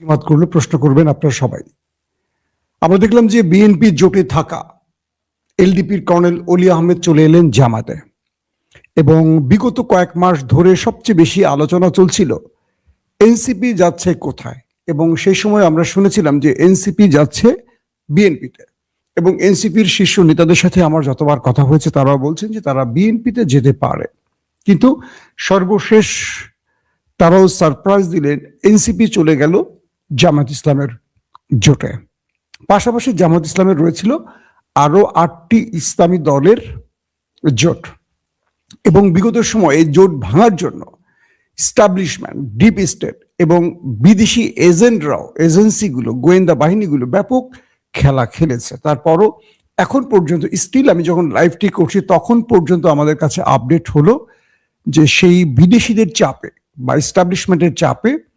মত করলে প্রশ্ন করবেন আপনারা সবাই। আমরা দেখলাম যে বিএনপি জোটে থাকা এলডিপির কর্নেল অলি আহমেদ চলে এলেন জামাতে এবং বিগত কয়েক মাস ধরে সবচেয়ে বেশি আলোচনা চলছিল, এনসিপি যাচ্ছে কোথায়? এবং সেই সময় আমরা শুনেছিলাম যে এনসিপি যাচ্ছে বিএনপিতে এবং এনসিপির শীর্ষ নেতাদের সাথে আমার যতবার কথা হয়েছে তারা বলছেন যে তারা বিএনপিতে যেতে পারে। কিন্তু সর্বশেষ তারাও সারপ্রাইজ দিলেন, এনসিপি চলে গেল জামাত ইসলামের জোটে। পাশাপাশি জামাত ইসলামের রয়েছিল আরও আটটি ইসলামী দলের জোট। এবং বিগত সময়ে জোট ভাঙার জন্য স্টাবলিশমেন্ট ডিপ স্টেট এবং বিদেশি এজেন্টরাও, এজেন্সিগুলো, গোয়েন্দা বাহিনীগুলো ব্যাপক খেলা খেলেছে। তারপরও এখন পর্যন্ত স্টিল আমি যখন লাইভটি করছি, তখন পর্যন্ত আমাদের কাছে আপডেট হলো যে সেই বিদেশিদের চাপে বা এস্টাবলিশমেন্টের চাপে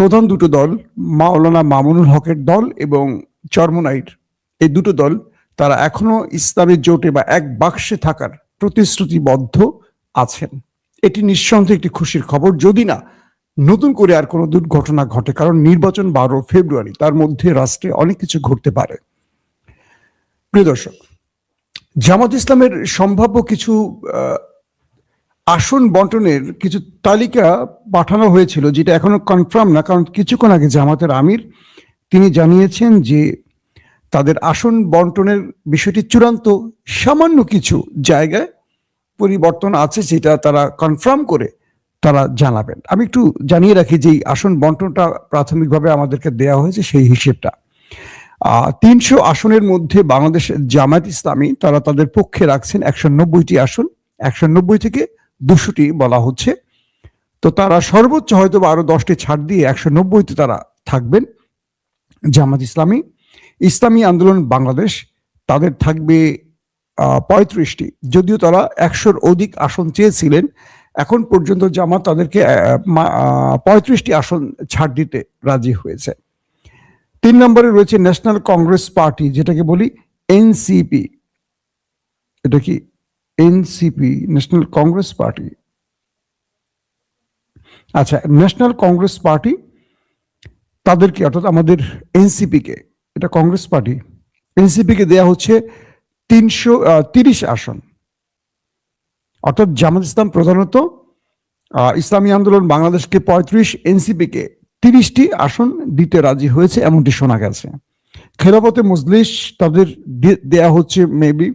প্রধান দুটো দল, মাওলানা মামুনুল হকের দল এবং চরমনাইট এই দুটো দল তারা এখনও ইসলামের জোটে বা এক বাক্সে থাকার প্রতিশ্রুতিবদ্ধ আছেন। এটি নিঃসন্দেহে একটি খুশির খবর। যদি না, নতুন করে আর কোনো দুর্ঘটনা ঘটে, কারণ নির্বাচন বারো ফেব্রুয়ারি, তার মধ্যে রাষ্ট্রে অনেক কিছু ঘটতে পারে। প্রিয় দর্শক, জামাত ইসলামের সম্ভাব্য কিছু আসন বন্টনের কিছু তালিকা পাঠানো হয়েছিল, যেটা এখনও কনফার্ম না, কারণ কিছুক্ষণ আগে জামাতের আমির তিনি জানিয়েছেন যে তাদের আসন বন্টনের বিষয়টি চূড়ান্ত সামান্য কিছু জায়গায় পরিবর্তন আছে, যেটা তারা কনফার্ম করে তারা জানাবেন। আমি একটু জানিয়ে রাখি যে আসন বন্টনটা প্রাথমিকভাবে আমাদেরকে দেওয়া হয়েছে সেই হিসেবটা। তিনশো আসনের মধ্যে বাংলাদেশ জামায়াত ইসলামী, তারা তাদের পক্ষে রাখছেন একশো নব্বইটি আসন, একশো নব্বই থেকে দুশোটি বলা হচ্ছে। তো তারা সর্বোচ্চ হয়তো বা আরও দশটি ছাড় দিয়ে একশো নব্বইতে তারা থাকবেন। জামাত ইসলামী ইসলামী আন্দোলন বাংলাদেশ, তাদের থাকবে পঁয়ত্রিশটি। যদিও তারা একশোর অধিক আসন চেয়েছিলেন, এখন পর্যন্ত জামাত তাদেরকে পঁয়ত্রিশটি আসন ছাড় দিতে রাজি হয়েছে। তিন নম্বরে রয়েছে ন্যাশনাল কংগ্রেস পার্টি, যেটাকে বলি এনসিপি। এটা কি এনসিপি ন্যাশনাল কংগ্রেস পার্টি আচ্ছা ন্যাশনাল কংগ্রেস পার্টি তাদেরকে অর্থাৎ আমাদের এনসিপি কে, এটা কংগ্রেস পার্টি এনসিপি কে দেয়া হচ্ছে তিনশো তিরিশ আসন। অর্থাৎ জামাত ইসলাম প্রধানত ইসলামী আন্দোলন বাংলাদেশকে পঁয়ত্রিশ এনসিপি কে তিরিশটি আসন দিতে রাজি হয়েছে, এমনটি শোনা গেছে। খেলাফতে মজলিস তাদের দেয়া হচ্ছে মেবি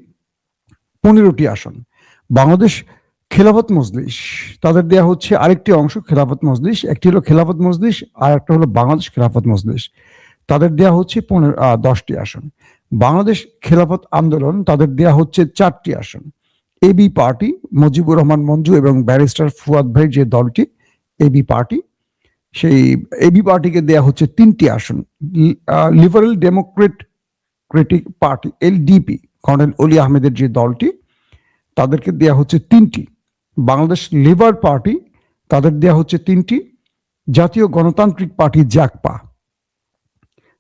পনেরোটি আসন। বাংলাদেশ খেলাফত মজলিস, তাদের দেয়া হচ্ছে আরেকটি অংশ খেলাফত মজলিস, একটি হলো খেলাফত মজলিস আর একটা হলো বাংলাদেশ খেলাফত মজলিস। তাদের দেয়া হচ্ছে পনেরো দশটি আসন। বাংলাদেশ খেলাফত আন্দোলন, তাদের দেয়া হচ্ছে চারটি আসন। এবি পার্টি, মুজিবুর রহমান মঞ্জু এবং ব্যারিস্টার ফুয়াদ ভাই যে দলটি এবি পার্টি, সেই এবি পার্টিকে দেয়া হচ্ছে তিনটি আসন। Liberal democratic party LDP colonel Oli আহমেদের যে দলটি, তাদেরকে দেয়া হচ্ছে তিনটি। বাংলাদেশ লিবার পার্টি, তাদের দেয়া হচ্ছে তিনটি। জাতীয় গণতান্ত্রিক পার্টি জাকপা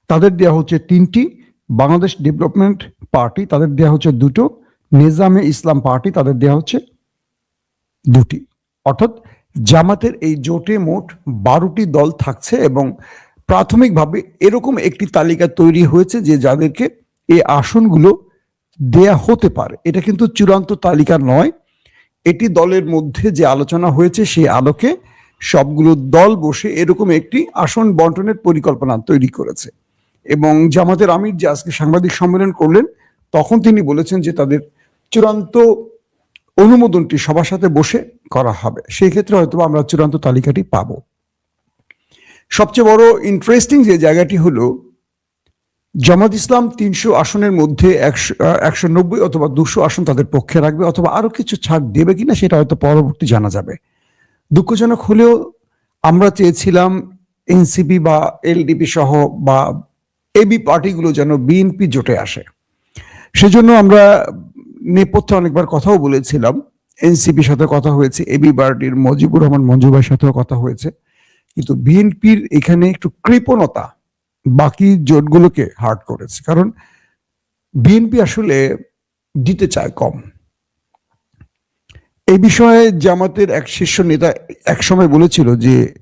তাদের দেয়া হচ্ছে তিনটি। বাংলাদেশ ডেভেলপমেন্ট পার্টি, তাদের দেয়া হচ্ছে দুটো। নিজামে ইসলাম পার্টি, তাদের দেয়া হচ্ছে দুটি। অর্থাৎ জামাতের এই জোটে মোট বারোটি দল থাকছে এবং প্রাথমিকভাবে এরকম একটি তালিকা তৈরি হয়েছে যে যাদেরকে এই আসনগুলো দেয়া হতে পারে। এটা কিন্তু চূড়ান্ত তালিকা নয়। এটি দলের মধ্যে যে আলোচনা হয়েছে, সেই আলোকে সবগুলো দল বসে এরকম একটি আসন বন্টনের পরিকল্পনা তৈরি করেছে। এবং জামাতের আমির যে আজকে সাংবাদিক সম্মেলন করলেন, তখন তিনি বলেছেন যে তাদের চূড়ান্ত অনুমোদনটি সবার সাথে বসে করা হবে। সেই ক্ষেত্রে হয়তো আমরা চূড়ান্ত তালিকাটি পাব। সবচেয়ে বড় ইন্টারেস্টিং যে জায়গাটি হলো জামাত ইসলাম তিনশো আসনের মধ্যে একশো একশো নব্বই অথবা দুশো আসন তাদের পক্ষে রাখবে অথবা আরও কিছু ছাড় দেবে কিনা সেটা হয়তো পরবর্তী জানা যাবে। দুঃখজনক হলেও আমরা চেয়েছিলাম এনসিপি বা এলডিপি সহ বা এবি পার্টিগুলো যেন বিএনপি জোটে আসে। সেজন্য আমরা নেপথ্যে অনেকবার কথাও বলেছিলাম। এনসিপির সাথে কথা হয়েছে, এবি পার্টির মজিবুর রহমান মঞ্জু ভাইয়ের সাথেও কথা হয়েছে। কিন্তু বিএনপির এখানে একটু কৃপণতা বাকি জোটগুলোকে হার্ট করেছে। কারণ বিএনপি আসলে দিতে চায় কম। এই বিষয়ে জামাতের এক শীর্ষ নেতা একসময় বলেছিল যে,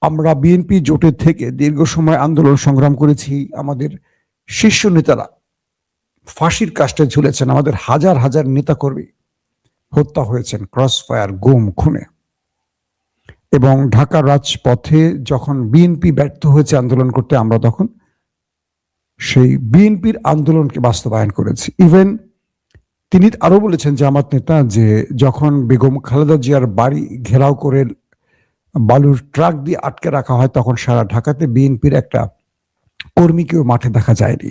আমরা বিএনপি জোটের থেকে দীর্ঘ সময় আন্দোলন সংগ্রাম করেছি। আমাদের শীর্ষ নেতারা ফাঁসির কাষ্টে ঝুলেছেন। আমাদের হাজার হাজার নেতাকর্মী হত্যা হয়েছেন। ক্রস ফায়ার গুম, খুনে। এবং ঢাকার রাজপথে যখন বিএনপি ব্যর্থ হয়েছে আন্দোলন করতে আমরা তখন, সেই বিএনপির আন্দোলনকে বাস্তবায়ন করেছি। ইভেন তিনি আরও বলেছেন জামাত নেতা যে যখন বেগম খালেদা জিয়ার বাড়ি ঘেরাও করে বালুর ট্রাক দিয়ে আটকে রাখা হয়, তখন সারা ঢাকাতে বিএনপির একটা কর্মীকেও মাঠে দেখা যায়নি।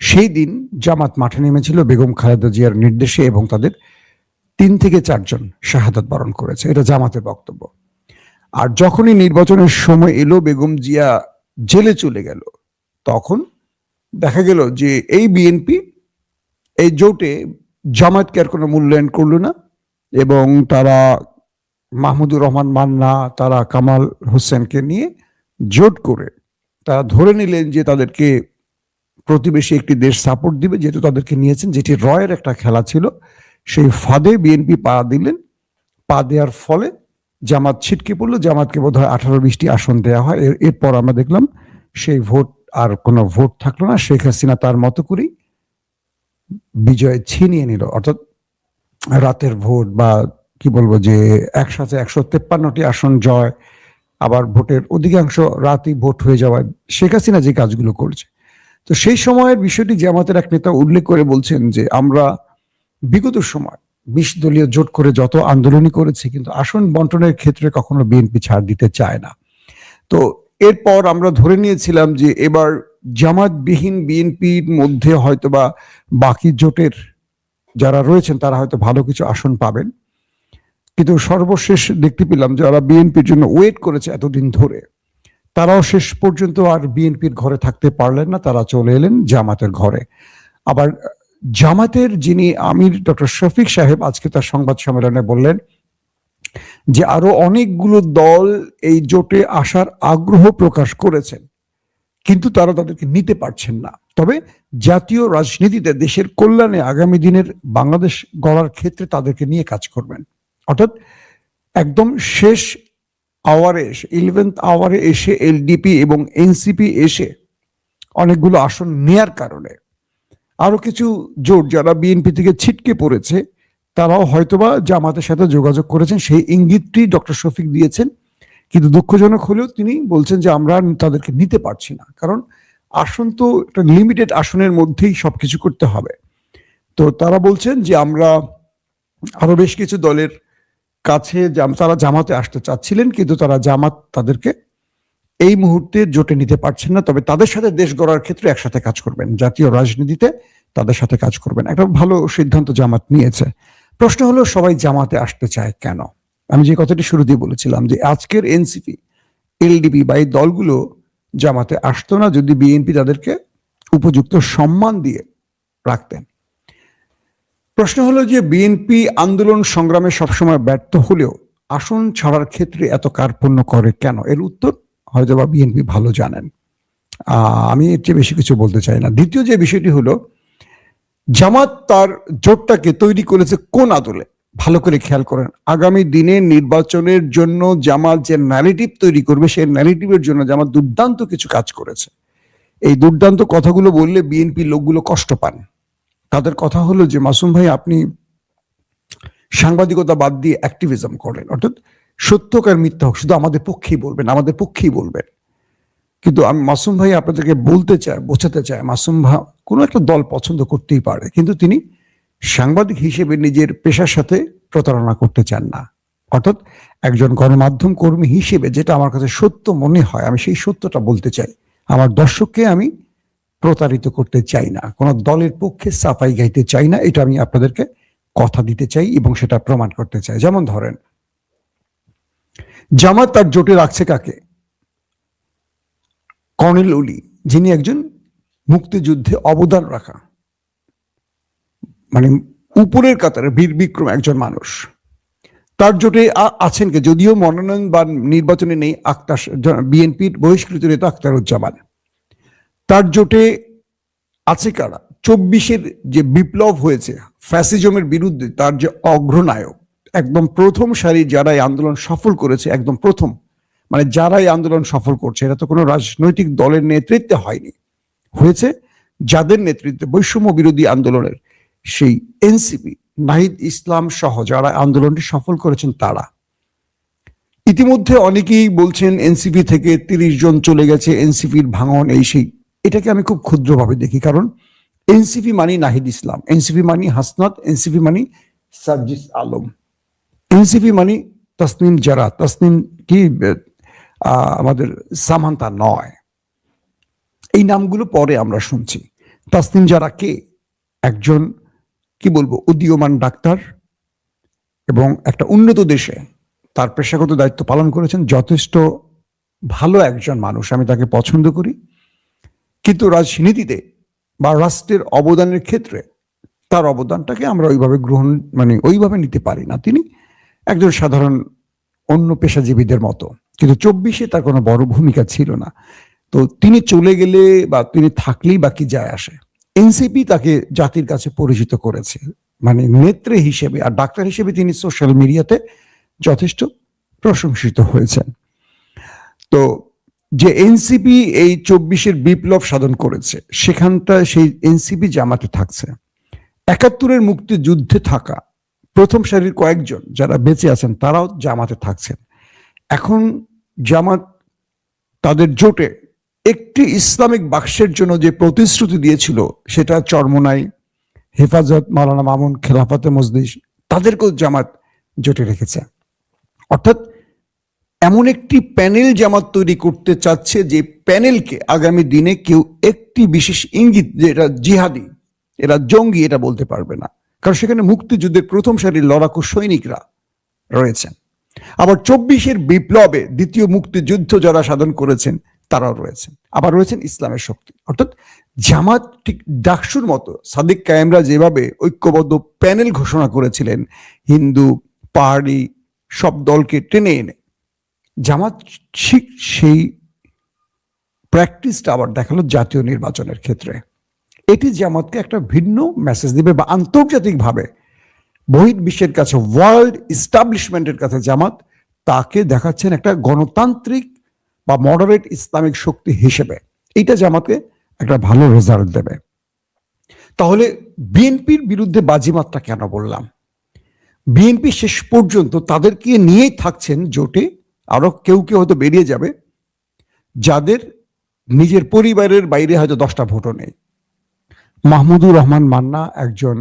সেই দিন জামাত মাঠে নেমেছিল বেগম খালেদা জিয়ার নির্দেশে এবং তাদের তিন থেকে চারজন শাহাদাত বরণ করেছে। এটা জামাতের বক্তব্য। আর যখনই নির্বাচনের সময় এলো, বেগম জিয়া জেলে চলে গেল, তখন দেখা গেল যে এই বিএনপি এই জোটে জামাতকে আর কোনো মূল্যায়ন করল না এবং তারা মাহমুদুর রহমান মান্না, তারা কামাল হোসেনকে নিয়ে জোট করে তারা ধরে নিলেন যে তাদেরকে প্রতিবেশী একটি দেশ সাপোর্ট দিবে, যেহেতু তাদেরকে নিয়েছেন, যেটি রয়ের একটা খেলা ছিল, সেই ফাঁদে বিএনপি পা দিলেন, পা দেওয়ার ফলে জামাত ছিটকে পড়ল। জামাতকে বোধ হয় আঠারো বিশটি আসন দেওয়া হয়। এরপর আমরা দেখলাম সেই ভোট আর কোনো ভোট থাকল না। শেখ হাসিনা তার মতো করেই বিজয় ছিনিয়ে নিল। অর্থাৎ রাতের ভোট বা কি বলব যে একসাথে একশো তেপ্পান্নটি আসন জয়, আবার ভোটের অধিকাংশ রাতই ভোট হয়ে যাওয়ায় শেখ হাসিনা যে কাজগুলো করছে। তো সেই সময়ের বিষয়টি জামাতের এক নেতা উল্লেখ করে বলছেন যে আমরা বিগত সময় বিশ দলীয় জোট করে যত আন্দোলনই করেছে, কিন্তু আসন বন্টনের ক্ষেত্রে কখনো বিএনপি ছাড় দিতে চায় না। তো এরপর আমরা ধরে নিয়েছিলাম যে এবার জামাতবিহীন বিএনপির মধ্যে হয়তোবা বাকি জোটের যারা রয়েছেন, তারা হয়তো ভালো কিছু আসন পাবেন। কিন্তু সর্বশেষ দেখতে পেলাম যারা বিএনপির জন্য ওয়েট করেছে এতদিন ধরে, তারাও শেষ পর্যন্ত আর বিএনপির ঘরে থাকতে পারলেন না, তারা চলে এলেন জামাতের ঘরে। আবার জামাতের যিনি আমির ডক্টর শফিক সাহেব আজকে তার সংবাদ সম্মেলনে বললেন যে আরও অনেকগুলো দল এই জোটে আসার আগ্রহ প্রকাশ করেছেন, কিন্তু তারা তাদেরকে নিতে পারছেন না। তবে জাতীয় রাজনীতিতে দেশের কল্যাণে আগামী দিনের বাংলাদেশ গড়ার ক্ষেত্রে তাদেরকে নিয়ে কাজ করবেন। অর্থাৎ একদম শেষ আওয়ারে এসে ইলেভেন্থ আওয়ারে এসে এলডিপি এবং এনসিপি এসে অনেকগুলো আসন নেয়ার কারণে আরও কিছু জোট যারা বিএনপি থেকে ছিটকে পড়েছে, তারাও হয়তোবা জামাতের সাথে যোগাযোগ করেছেন। সেই ইঙ্গিতটি ডক্টর শফিক দিয়েছেন। কিন্তু দুঃখজনক হলেও তিনি বলছেন যে আমরা তাদেরকে নিতে পারছি না। কারণ আসন তো একটা লিমিটেড আসনের মধ্যেই সবকিছু করতে হবে। তো তারা বলছেন যে আমরা আরও বেশ কিছু দলের কাছে তারা জামাতে আসতে চাচ্ছিলেন, কিন্তু তারা জামাত তাদেরকে এই মুহূর্তে জোটে নিতে পারছেন না, তবে তাদের সাথে দেশ গড়ার ক্ষেত্রে একসাথে কাজ করবেন। জাতীয় রাজনীতিতে তাদের সাথে কাজ করবেন। একটা ভালো সিদ্ধান্ত জামাত নিয়েছে। প্রশ্ন হলো, সবাই জামাতে আসতে চায় কেন? আমি যে কথাটি শুরুতেই বলেছিলাম যে আজকের এনসিপি, এলডিপি বা এই দলগুলো জামাতে আসতো না যদি বিএনপি তাদেরকে উপযুক্ত সম্মান দিয়ে রাখতেন। প্রশ্ন হলো যে বিএনপি আন্দোলন সংগ্রামে সবসময় ব্যর্থ হলেও আসন ছাড়ার ক্ষেত্রে এত কার্পণ্য করে কেন? এর উত্তর হয়তো বা বিএনপি ভালো জানেন। আমি এর চেয়ে বেশি কিছু বলতে চাই না। দ্বিতীয় যে বিষয়টি হলো, জামাত তার জোটটাকে তৈরি করেছে কোন আদলে? ভালো করে খেয়াল করেন। আগামী দিনে নির্বাচনের জন্য জামাত যে ন্যারেটিভ তৈরি করবে, সেই ন্যারেটিভের জন্য জামাত দুর্দান্ত কিছু কাজ করেছে। এই দুর্দান্ত কথাগুলো বললে বিএনপি লোকগুলো কষ্ট পান। তাদের কথা হলো যে, মাসুম ভাই আপনি সাংবাদিকতা বাদ দিয়ে অ্যাক্টিভিজম করেন। অর্থাৎ সত্যকার মিথ্যা হোক, শুধু আমাদের পক্ষেই বলবেন, আমাদের পক্ষেই বলবেন। কিন্তু আমি, মাসুম ভাই আপনাদেরকে বলতে চাই বোঝাতে চাই মাসুম ভাই কোনো একটা দল পছন্দ করতেই পারে, কিন্তু তিনি সাংবাদিক হিসেবে নিজের পেশার সাথে প্রতারণা করতে চান না। অর্থাৎ একজন গণমাধ্যম কর্মী হিসেবে যেটা আমার কাছে সত্য মনে হয়, আমি সেই সত্যটা বলতে চাই। আমার দর্শককে আমি প্রতারিত করতে চাই না, কোন দলের পক্ষে সাফাই গাইতে চাই না, এটা আমি আপনাদেরকে কথা দিতে চাই এবং সেটা প্রমাণ করতে চাই। যেমন ধরেন জামাত তার জোটে রাখছে কাকে? কর্নেল উলি, যিনি একজন মুক্তিযুদ্ধে অবদান রাখা। মানে উপরের কাতারে বীর বিক্রম একজন মানুষ। তার জোটে আছেন কে? যদিও মনোনয়ন বা নির্বাচনে নেই আক্তার বিএনপির বহিষ্কৃত নেতা আক্তারুজ্জামান তার জোটে আছে কারা? চব্বিশের যে বিপ্লব হয়েছে, ফ্যাসিজমের বিরুদ্ধে তার যে অগ্রনায়ক একদম প্রথম সারি যারা আন্দোলন সফল করেছে, একদম প্রথম। মানে যারা এই আন্দোলন সফল করছে, এটা তো কোনো রাজনৈতিক দলের নেতৃত্বে হয়নি। হয়েছে যাদের নেতৃত্বে বৈষম্য বিরোধী আন্দোলনের সেই এনসিপি, নাহিদ ইসলাম সহ যারা আন্দোলনটি সফল করেছেন তারা। ইতিমধ্যে অনেকেই বলছেন এনসিপি থেকে তিরিশ জন চলে গেছে, এনসিপির ভাঙন এই সেই। এটাকে আমি খুব ক্ষুদ্রভাবে দেখি, কারণ এনসিপি মানি নাহিদ ইসলাম, এনসিপি মানি হাসনাত, এনসিপি মানি সার্জিস আলম। এনসিপি মানে তসনিম জারা তসনিম কি আমাদের সামান্তা নয়। এই নামগুলো পরে আমরা শুনছি। তাসনিম জারা কে? একজন, কি বলব, উদীয়মান ডাক্তার এবং একটা উন্নত দেশে তার পেশাগত দায়িত্ব পালন করেছেন, যথেষ্ট ভালো একজন মানুষ, আমি তাকে পছন্দ করি। কিন্তু রাজনীতিতে বা রাষ্ট্রের অবদানের ক্ষেত্রে তার অবদানটাকে আমরা ওইভাবে গ্রহণ মানে ওইভাবে নিতে পারি না। তিনি একজন সাধারণ অন্য পেশাজীবীদের মতো। কিন্তু চব্বিশে তার কোনো বড় ভূমিকা ছিল না। তো তিনি চলে গেলে বা তিনি থাকলেই বা কি যায় আসে। এনসিপি তাকে জাতির কাছে পরিচিত করেছে। মানে নেত্রে হিসেবে আর ডাক্তার হিসেবে তিনি সোশ্যাল মিডিয়াতে যথেষ্ট প্রশংসিত হয়েছেন। তো যে এনসিপি এই চব্বিশের বিপ্লব সাধন করেছে সেখানটা সেই এনসিপি জামাতে থাকছে। একাত্তরের মুক্তিযুদ্ধে থাকা প্রথম সারির কয়েকজন যারা বেঁচে আছেন, তারাও জামাতে থাকছেন। এখন জামাত তাদের জোটে একটি ইসলামিক বাক্সের জন্য যে প্রতিশ্রুতি দিয়েছিল, সেটা চরমনাই, হেফাজত মালানা মামুন, খেলাফতে মজলিস, তাদেরকেও জামাত জোটে রেখেছে। অর্থাৎ এমন একটি প্যানেল জামাত তৈরি করতে চাচ্ছে যে প্যানেলকে আগামী দিনে কেউ একটি বিশেষ ইঙ্গিত যে এটা জিহাদি, এরা জঙ্গি, এটা বলতে পারবে না। কারণ সেখানে মুক্তিযুদ্ধের প্রথম সারির লড়াকু সৈনিকরা রয়েছেন। আবার চব্বিশের বিপ্লবে দ্বিতীয় মুক্তিযুদ্ধ যারা সাধন করেছেন, তারাও রয়েছেন। আবার রয়েছেন ইসলামের শক্তি। অর্থাৎ জামাত ঠিক ডাকসুর মতো সাদিক কায়েমরা যেভাবে ঐক্যবদ্ধ প্যানেল ঘোষণা করেছিলেন, হিন্দু, পাহাড়ি, সব দলকে টেনে এনে, জামাত ঠিক সেই প্র্যাকটিসটা আবার দেখাল জাতীয় নির্বাচনের ক্ষেত্রে। এটি জামাতকে একটা ভিন্ন মেসেজ দিবে বা আন্তর্জাতিকভাবে বহির বিশ্বের কাছে ওয়ার্ল্ড ইস্টাবলিশমেন্টের কাছে জামাত তাকে দেখাচ্ছেন একটা গণতান্ত্রিক বা মডারেট ইসলামিক শক্তি হিসেবে। এইটা জামাতকে একটা ভালো রেজাল্ট দেবে। তাহলে বিএনপির বিরুদ্ধে বাজিমাতটা কেন বললাম? বিএনপি শেষ পর্যন্ত তাদেরকে নিয়েই থাকছেন জোটে, আরও কেউ কেউ হয়তো বেরিয়ে যাবে, যাদের নিজের পরিবারের বাইরে হয়তো দশটা ভোটও নেই। মাহমুদুর রহমান মান্না একজন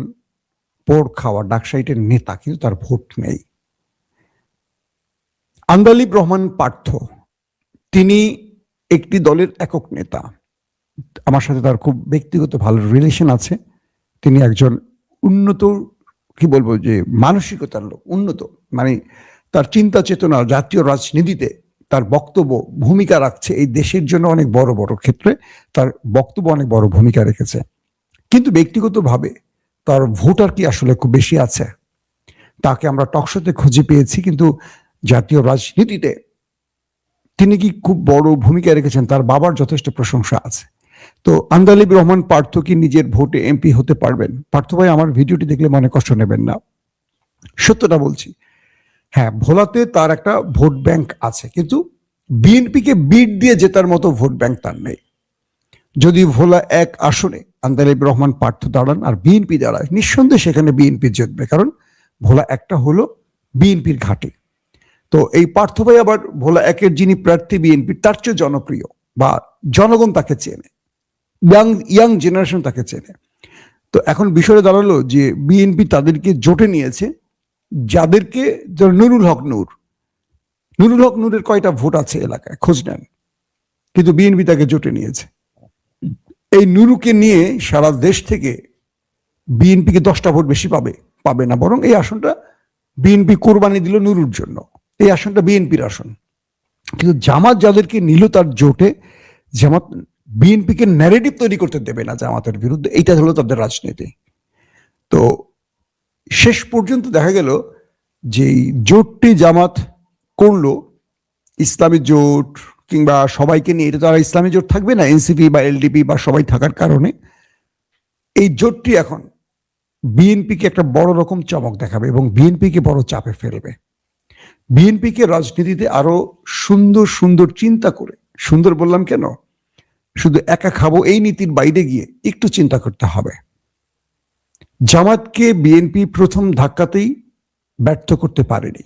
পোড় খাওয়া ডাকসাইটের নেতা, কিন্তু তার ভোট নেই। আন্দালিব রহমান পার্থ, তিনি একটি দলের একক নেতা। আমার সাথে তার খুব ব্যক্তিগত ভালো রিলেশন আছে। তিনি একজন উন্নত, কি বলব যে মানসিকতার লোক, উন্নত। মানে তার চিন্তা চেতনা জাতীয় রাজনীতিতে তার বক্তব্য, ভূমিকা রাখছে। এই দেশের জন্য অনেক বড় বড় ক্ষেত্রে তার বক্তব্য অনেক বড় ভূমিকা রেখেছে। কিন্তু ব্যক্তিগতভাবে তার ভোটার কি আসলে খুব বেশি আছে? তাকে আমরা টকশোতে খুঁজে পেয়েছি, কিন্তু জাতীয় রাজনীতিতে তিনি কি খুব বড় ভূমিকা রেখেছেন? তার বাবার যথেষ্ট প্রশংসা আছে। তো আন্দালিব রহমান পার্থ কি নিজের ভোটে এমপি হতে পারবেন? পার্থ ভাই, আমার ভিডিওটি দেখলে মনে কষ্ট নেবেন না। সত্যটা বলছি হ্যাঁ ভোলাতে তার একটা ভোট ব্যাংক আছে, কিন্তু বিএনপিকে বিট দিয়ে জেতার মতো ভোট ব্যাংক তার নেই। যদি ভোলা এক আসনে আন্দালিব রহমান পার্থ দাঁড়ান আর বিএনপি দাঁড়ায়। নিঃসন্দেহে সেখানে বিএনপি জিতবে, কারণ ভোলা একটা হলো বিএনপির ঘাটে। তো এই পার্থ ভাই আবার ভোলা একের যিনি প্রার্থী বিএনপি তার চেয়ে জনপ্রিয় বা জনগণ তাকে চেনে ইয়াং ইয়াং জেনারেশন তাকে চেনে। তো এখন বিষয়টা দাঁড়াল যে বিএনপি তাদেরকে জোটে নিয়েছে, যাদেরকে নুরুল হক নূর। নুরুল হক নূরের কয়টা ভোট আছে এলাকায়? খোঁজ নেন। কিন্তু বিএনপি তাকে জোটে নিয়েছে। এই নুরুকে নিয়ে সারা দেশ থেকে বিএনপিকে দশটা ভোট বেশি পাবে পাবে না। বরং এই আসনটা বিএনপি কোরবানি দিল নুরুর জন্য। এই আসনটা বিএনপির আসন। কিন্তু জামাত যাদেরকে নিল তার জোটে, জামাত বিএনপিকে ন্যারেটিভ তৈরি করতে দেবে না জামাতের বিরুদ্ধে, এইটা হলো তাদের রাজনীতি। তো শেষ পর্যন্ত দেখা গেল যে জোটটি জামাত করল, ইসলামী জোট কিংবা সবাইকে নিয়ে, এটা তো আর ইসলামী জোট থাকবে না, এনসিপি বা এলডিপি বা সবাই থাকার কারণে। এই জোটটি এখন বিএনপিকে একটা বড় রকম চমক দেখাবে এবং বিএনপিকে বড় চাপে ফেলবে। বিএনপিকে রাজনীতিতে আরও সুন্দর সুন্দর চিন্তা করে, সুন্দর বললাম কেন? শুধু একা খাব এই নীতির বাইরে গিয়ে একটু চিন্তা করতে হবে। জামাতকে বিএনপি প্রথম ধাক্কাতেই ব্যর্থ করতে পারেনি।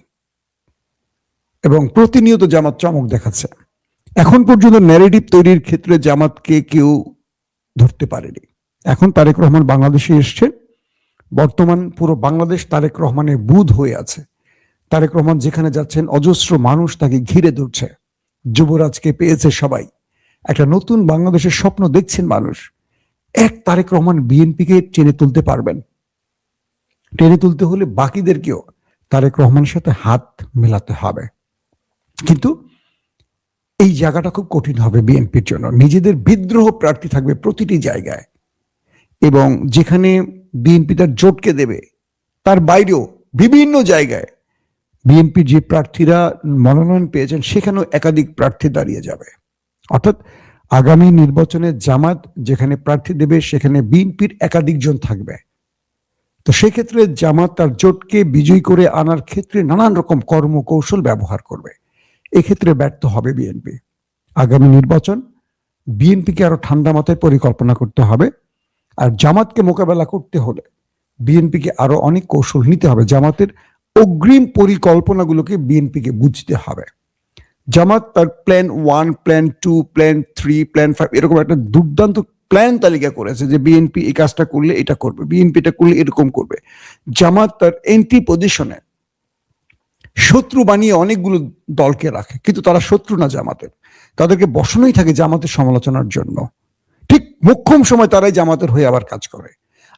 এবং প্রতিনিয়ত জামাত চমক দেখাচ্ছে। এখন পর্যন্ত ন্যারেটিভ তৈরির ক্ষেত্রে জামাতকে কেউ ধরতে পারেনি। এখন তারেক রহমান বাংলাদেশে এসছে। বর্তমান পুরো বাংলাদেশ তারেক রহমানের বুধ হয়ে আছে। তারেক রহমান যেখানে যাচ্ছেন, অজস্র মানুষ তাকে ঘিরে ধরছে। যুবরাজকে পেয়েছে সবাই। একটা নতুন বাংলাদেশের স্বপ্ন দেখছেন মানুষ। এক তারেক রহমান বিএনপিকে টেনে তুলতে পারবেন। টেনে তুলতে হলে বাকিদেরকেও তারেক রহমানের সাথে হাত মেলাতে হবে। কিন্তু এই জায়গাটা খুব কঠিন হবে বিএনপির জন্য। নিজেদের বিদ্রোহ প্রার্থী থাকবে প্রতিটি জায়গায়। এবং যেখানে বিএনপি তার জোটকে দেবে, তার বাইরেও বিভিন্ন জায়গায় বিএনপির যে প্রার্থীরা মনোনয়ন পেয়েছেন, সেখানেও একাধিক প্রার্থী দাঁড়িয়ে যাবে। অর্থাৎ আগামী নির্বাচনে জামাত যেখানে প্রার্থী দেবে, সেখানে বিএনপির একাধিক জন থাকবে। তো সেক্ষেত্রে জামাত তার জোটকে বিজয়ী করে আনার ক্ষেত্রে নানান রকম কর্মকৌশল ব্যবহার করবে। এক্ষেত্রে ব্যর্থ হবে বিএনপি। আগামী নির্বাচন বিএনপিকে আরও ঠান্ডা মাথায় পরিকল্পনা করতে হবে আর জামাতকে মোকাবেলা করতে হলে বিএনপিকে আরও অনেক কৌশল নিতে হবে। জামাতের অগ্রিম পরিকল্পনাগুলোকে বিএনপিকে বুঝতে হবে। জামাত তার plan one plan two plan three plan five এরকম একটা দুর্দান্ত প্ল্যান তালিকা করেছে যে বিএনপি এই কাজটা করলে এটা করবে বিএনপি এটা করলে এরকম করবে। জামাত তার এন্টি পজিশনে শত্রু বানিয়ে অনেকগুলো দলকে রাখে, কিন্তু তারা শত্রু না জামাতের। তাদেরকে বসানোই থাকে জামাতের সমালোচনার জন্য। ঠিক মোক্ষম সময় তারাই জামাতের হয়ে আবার কাজ করে।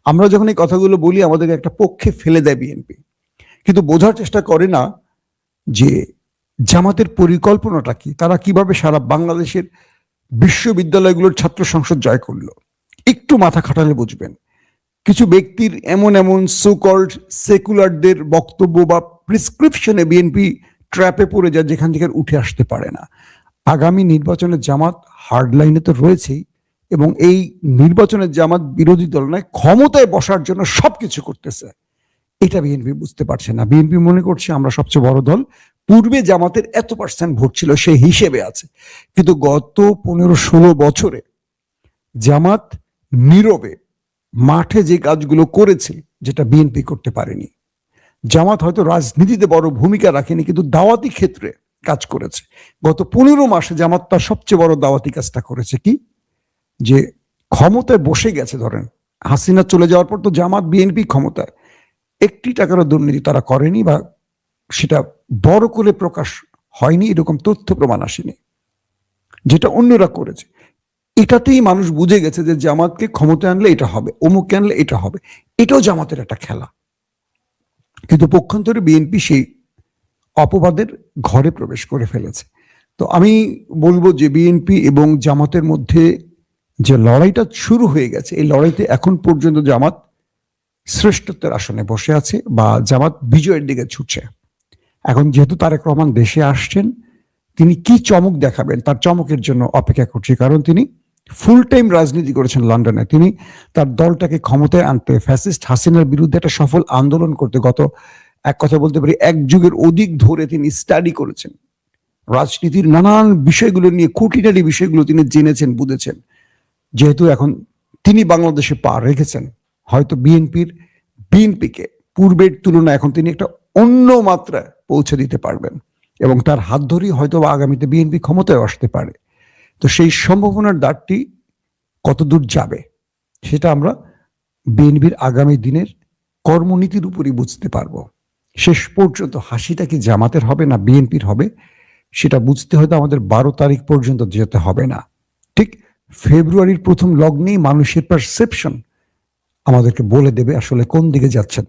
আমরা যখন এই কথাগুলো বলি, আমাদেরকে একটা পক্ষে ফেলে দেয় বিএনপি। কিন্তু বোঝার চেষ্টা করে না যে জামাতের পরিকল্পনাটা কি, তারা কীভাবে সারা বাংলাদেশের বিশ্ববিদ্যালয়গুলোর ছাত্র সংসদ জয় করল। একটু মাথা খাটালে বুঝবেন। কিছু ব্যক্তির এমন এমন সোকল্ড সেকুলারদের বক্তব্য বা প্রিসক্রিপশনে বিএনপি ট্র্যাপে পড়ে যায়, যেখান থেকে উঠে আসতে পারে না। আগামী নির্বাচনে জামাত হার্ড লাইনে তো রয়েছেই, এবং এই নির্বাচনের জামাত বিরোধী দল নয়, ক্ষমতায় বসার জন্য সবকিছু করতেছে। এটা বিএনপি বুঝতে পারছে না। বিএনপি মনে করছে, আমরা সবচেয়ে বড় দল। পূর্বে জামাতের এত পার্সেন্ট ভোট ছিল, সেই হিসেবে আছে। কিন্তু গত পনেরো ষোলো বছরে জামাত নীরবে মাঠে যে কাজগুলো করেছে, যেটা বিএনপি করতে পারেনি জামাত হয়তো রাজনীতিতে বড় ভূমিকা রাখেনি, কিন্তু দাওয়াতি ক্ষেত্রে কাজ করেছে। গত পনেরো মাসে জামাত তার সবচেয়ে বড় দাওয়াতি কাজটা করেছে কি? যে ক্ষমতায় বসে গেছে, ধরেন হাসিনা চলে যাওয়ার পর তো জামাত, বিএনপি ক্ষমতায়। একটি টাকারও দুর্নীতি তারা করেনি বা সেটা বড় করে প্রকাশ হয়নি, এরকম তথ্য প্রমাণ আসেনি, যেটা অন্যরা করেছে। এটাতেই মানুষ বুঝে গেছে যে জামাতকে ক্ষমতায় আনলে এটা হবে, অমুককে আনলে এটা হবে। এটাও জামাতের একটা খেলা। কিন্তু পক্ষান্তরে বিএনপি সেই অপবাদের ঘরে প্রবেশ করে ফেলেছে। তো আমি বলব যে বিএনপি এবং জামাতের মধ্যে যে লড়াইটা শুরু হয়ে গেছে, এই লড়াইতে এখন পর্যন্ত জামাত শ্রেষ্ঠত্বের আসনে বসে আছে বা জামাত বিজয়ের দিকে ছুটছে। এখন যেহেতু তারেক রহমান দেশে আসছেন, তিনি কি চমক দেখাবেন, তার চমকের জন্য অপেক্ষা করছি, কারণ তিনি ফুল টাইম রাজনীতি করেছেন লন্ডনে। তিনি তার দলটাকে ক্ষমতায় আনতে ফ্যাসিস্ট হাসিনার বিরুদ্ধে একটা সফল আন্দোলন করতে গত, এক কথা বলতে পারি, এক যুগের অধিক ধরে তিনি স্টাডি করেছেন। রাজনীতির নানান বিষয়গুলো নিয়ে, খুঁটিনাটি বিষয়গুলো তিনি জেনেছেন, বুঝেছেন। যেহেতু এখন তিনি বাংলাদেশে পা রেখেছেন, হয়তো বিএনপির বিএনপিকে পূর্বের তুলনায় এখন তিনি একটা অন্য মাত্রায় পৌঁছে দিতে পারবেন এবং তার হাত ধরেই হয়তো আগামীতে বিএনপি ক্ষমতায় আসতে পারে। তো সেই সম্ভাবনার দ্বারটি কতদূর যাবে, সেটা আমরা বিএনপির আগামী দিনের কর্মনীতির উপরই বুঝতে পারব। শেষ পর্যন্ত হাসিটা কি জামাতের হবে না বিএনপির হবে, সেটা বুঝতে হয়তো আমাদের বারো তারিখ পর্যন্ত যেতে হবে না। ঠিক ফেব্রুয়ারির প্রথম লগ্নেই মানুষের পারসেপশন আমাদেরকে বলে দেবে আসলে কোন দিকে যাচ্ছে।